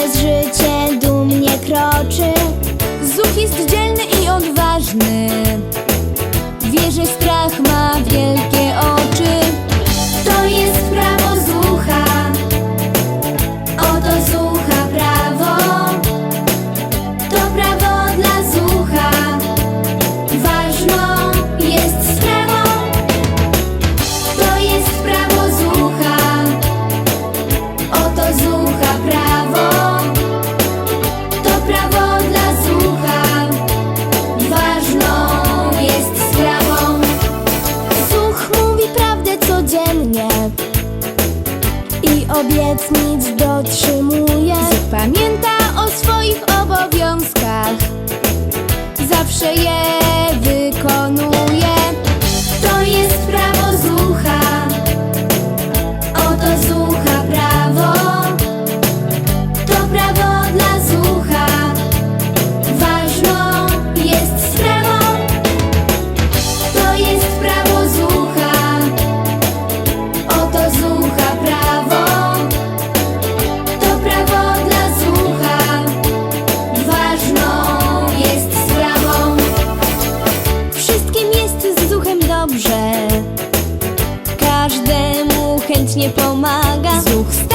przez życie dumnie kroczy. Zuch jest dzielny i odważny. obietnic dotrzymuje Pamięta o swoich obowiązkach. Zawsze je dobrze. Każdemu chętnie pomaga. Zuch